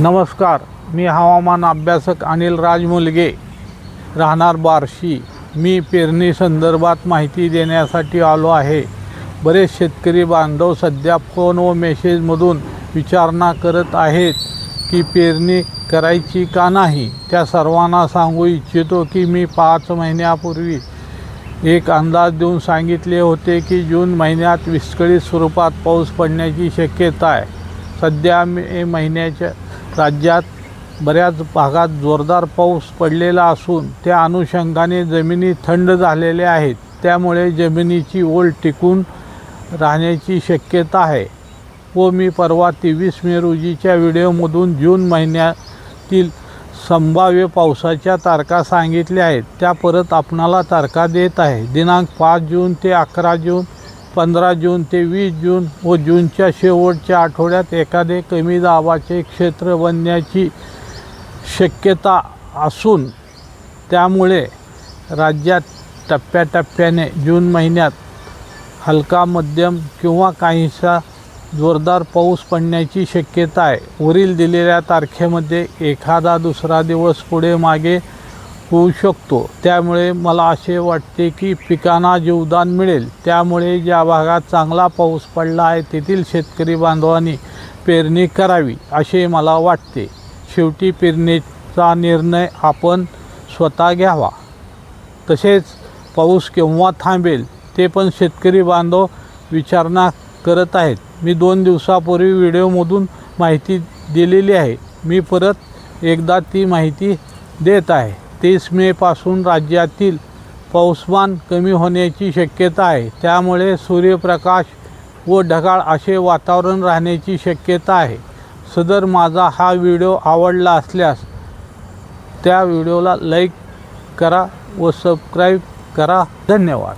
नमस्कार मी हवामान अभ्यासक अनिल राजमुलगे. राहणार बार्शी. मी पेरणी संदर्भात माहिती देण्यासाठी आलो आहे. बरेच शेतकरी बांधव सध्या फोन व मेसेजमधून विचारणा करत आहेत की पेरणी करायची का नाही. त्या सर्वांना सांगू इच्छितो की मी पाच महिन्यापूर्वी एक अंदाज देऊन सांगितले होते की जून महिन्यात विस्कळीत स्वरूपात पाऊस पडण्याची शक्यता आहे. सध्या मे महिन्याच्या राज्यात बऱ्याच भागात जोरदार पाऊस पडलेला असून त्या अनुषंगाने जमिनी थंड झालेल्या आहेत. त्यामुळे जमिनीची ओल टिकून राहण्याची शक्यता आहे. व मी परवा तेवीस मे रोजीच्या व्हिडिओमधून जून महिन्यातील संभाव्य पावसाच्या तारखा सांगितल्या आहेत. त्या परत आपणाला तारखा देत आहे. दिनांक पाच जून ते अकरा जून पंधरा जून ते वीस जून व जूनच्या शेवटच्या आठवड्यात एखादे कमी दाबाचे क्षेत्र बनण्याची शक्यता असून त्यामुळे राज्यात टप्प्याटप्प्याने जून महिन्यात हलका मध्यम किंवा काहीसा जोरदार पाऊस पडण्याची शक्यता आहे. वरील दिलेल्या तारखेमध्ये एखादा दुसरा दिवस पुढे मागे होऊ शकतो. त्यामुळे मला असे वाटते की पिकांना जीवदान मिळेल. त्यामुळे ज्या भागात चांगला पाऊस पडला आहे तेथील शेतकरी बांधवांनी पेरणी करावी असे मला वाटते. शेवटी पेरणीचा निर्णय आपण स्वतः घ्यावा. तसेच पाऊस केव्हा थांबेल ते पण शेतकरी बांधव विचारणा करत आहेत. मी दोन दिवसापूर्वी व्हिडिओमधून माहिती दिलेली आहे. मी परत एकदा ती माहिती देत आहे. तीस मेपासून राज्यातील पाऊसमान कमी होण्याची शक्यता आहे. त्यामुळे सूर्यप्रकाश व ढगाळ असे वातावरण राहण्याची शक्यता आहे. सदर माझा हा व्हिडिओ आवडला असल्यास त्या व्हिडिओला लाईक करा व सबस्क्राईब करा. धन्यवाद.